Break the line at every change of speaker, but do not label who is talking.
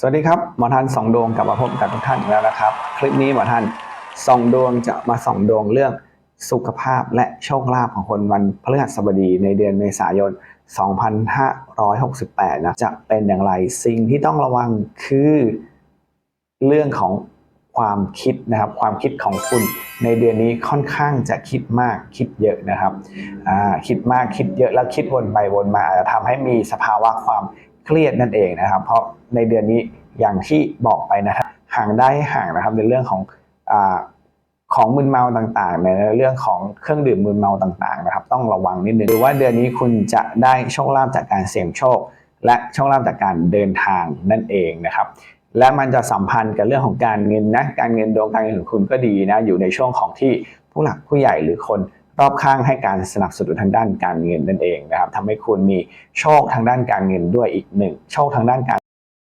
สวัสดีครับหมอทันสองดวงกลับมาพบกับทุกท่านอีกแล้วนะครับ คลิปนี้หมอทันสองดวงจะมาสองดวงเรื่องสุขภาพและโชคลาภของคนวันพฤหัสบดีในเดือนเมษายน 2568 นะจะเป็นอย่างไรสิ่งที่ต้องระวังคือเรื่องของความคิดนะครับ ความคิดของคุณในเดือนนี้ค่อนข้างจะคิดมากคิดเยอะนะครับคิดมากคิดเยอะแล้วคิดวนไปวนมาอาจจะทำให้มีสภาวะความ เครียดนั่นเองนะครับ เพราะในเดือนนี้อย่างที่บอกไปนะครับห่างได้ห่างนะครับในเรื่องของอของมึนเมาต่างๆ ในเรื่องของเครื่องดื่มมึนเมาต่างๆนะครับ ต้องระวังนิดนึงหรือว่าเดือนนี้คุณจะได้โชคลาภจากการเสี่ยงโชค และโชคลาภจากการเดินทางนั่นเองนะครับ และมันจะสัมพันธ์กับเรื่องของการเงินนะการเงินดวงการเงินของคุณก็ดีนะอยู่ในช่วงของที่ผู้หลักผู้ใหญ่หรือคน รอบข้างให้การสนับสนุนทางด้านการเงินนั่นเองนะครับทำให้คุณมีโชคทางด้านการเงินด้วยอีกหนึ่งโชคทางด้านการ